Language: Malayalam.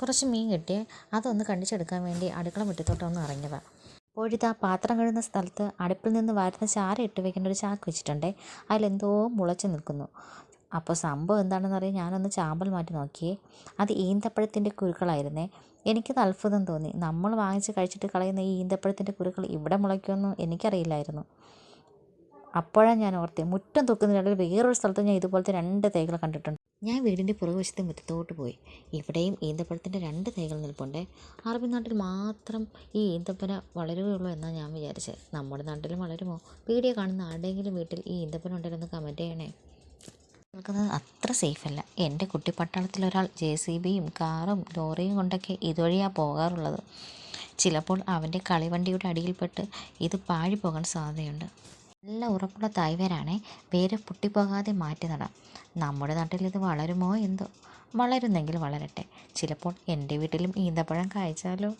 കുറച്ച് മീൻ കിട്ടി അതൊന്ന് കണ്ടിച്ചെടുക്കാൻ വേണ്ടി അടുക്കള മുറ്റത്തോട്ട് ഒന്ന് ഇറങ്ങിയതാണ് അപ്പോഴിതാ പാത്രം കഴുകുന്ന സ്ഥലത്ത് അടുപ്പിൽ നിന്ന് വരുന്ന ചാര ഇട്ട് വെക്കേണ്ട ഒരു ചാക്ക് വെച്ചിട്ടുണ്ടേ അതിലെന്തോ മുളച്ച് നിൽക്കുന്നു. അപ്പോൾ സംഭവം എന്താണെന്ന് അറിയാൻ ഞാനൊന്ന് ചാമ്പൽ മാറ്റി നോക്കിയേ. അത് ഈന്തപ്പഴത്തിന്റെ കുരുക്കളായിരുന്നേ. എനിക്കത് അത്ഭുതം തോന്നി. നമ്മൾ വാങ്ങിച്ച് കഴിച്ചിട്ട് കളയുന്ന ഈ ഈന്തപ്പഴത്തിന്റെ കുരുക്കൾ ഇവിടെ മുളയ്ക്കുമെന്ന് എനിക്കറിയില്ലായിരുന്നു. അപ്പോഴാണ് ഞാൻ ഓർത്തേ മുറ്റം തൂക്കുന്നതിനിടയിൽ വേറൊരു സ്ഥലത്ത് ഞാൻ ഇതുപോലത്തെ രണ്ട് തൈകൾ കണ്ടിട്ടുണ്ട്. ഞാൻ വീടിന്റെ പുറകുവശത്തെ മുറ്റത്തോട്ട് പോയി. ഇവിടെയും ഈന്തപ്പഴത്തിന്റെ രണ്ട് തൈകൾ നിൽപ്പുണ്ട്. അറബി നാട്ടിൽ മാത്രം ഈ ഈന്തപ്പന വളരുകയുള്ളൂ എന്നാണ് ഞാൻ വിചാരിച്ചത്. നമ്മുടെ നാട്ടിലും വളരുമോ? വീഡിയോ കാണുന്ന ആരുടെയെങ്കിലും വീട്ടിൽ ഈ ഈന്തപ്പന ഉണ്ടെന്ന് കമന്റ് ചെയ്യണേ. നിൽക്കുന്നത് അത്ര സേഫല്ല എന്റെ കുട്ടിപ്പട്ടാളത്തിലൊരാൾ ജെ സി ബിയും കാറും ലോറിയും കൊണ്ടൊക്കെ ഇതുവഴിയാണ് പോകാറുള്ളത്. ചിലപ്പോൾ അവന്റെ കളിവണ്ടിയുടെ അടിയിൽപ്പെട്ട് ഇത് പാഴി പോകാൻ സാധ്യതയുണ്ട്. നല്ല ഉറപ്പുള്ള തായ്വേരാണേ. വേര് പൊട്ടിപ്പോകാതെ മാറ്റി നടാം. നമ്മുടെ നാട്ടിൽ ഇത് വളരുമോ എന്തോ? വളരുന്നെങ്കിൽ വളരട്ടെ. ചിലപ്പോൾ എന്റെ വീട്ടിലും ഈന്തപ്പഴം കായ്ച്ചാലോ?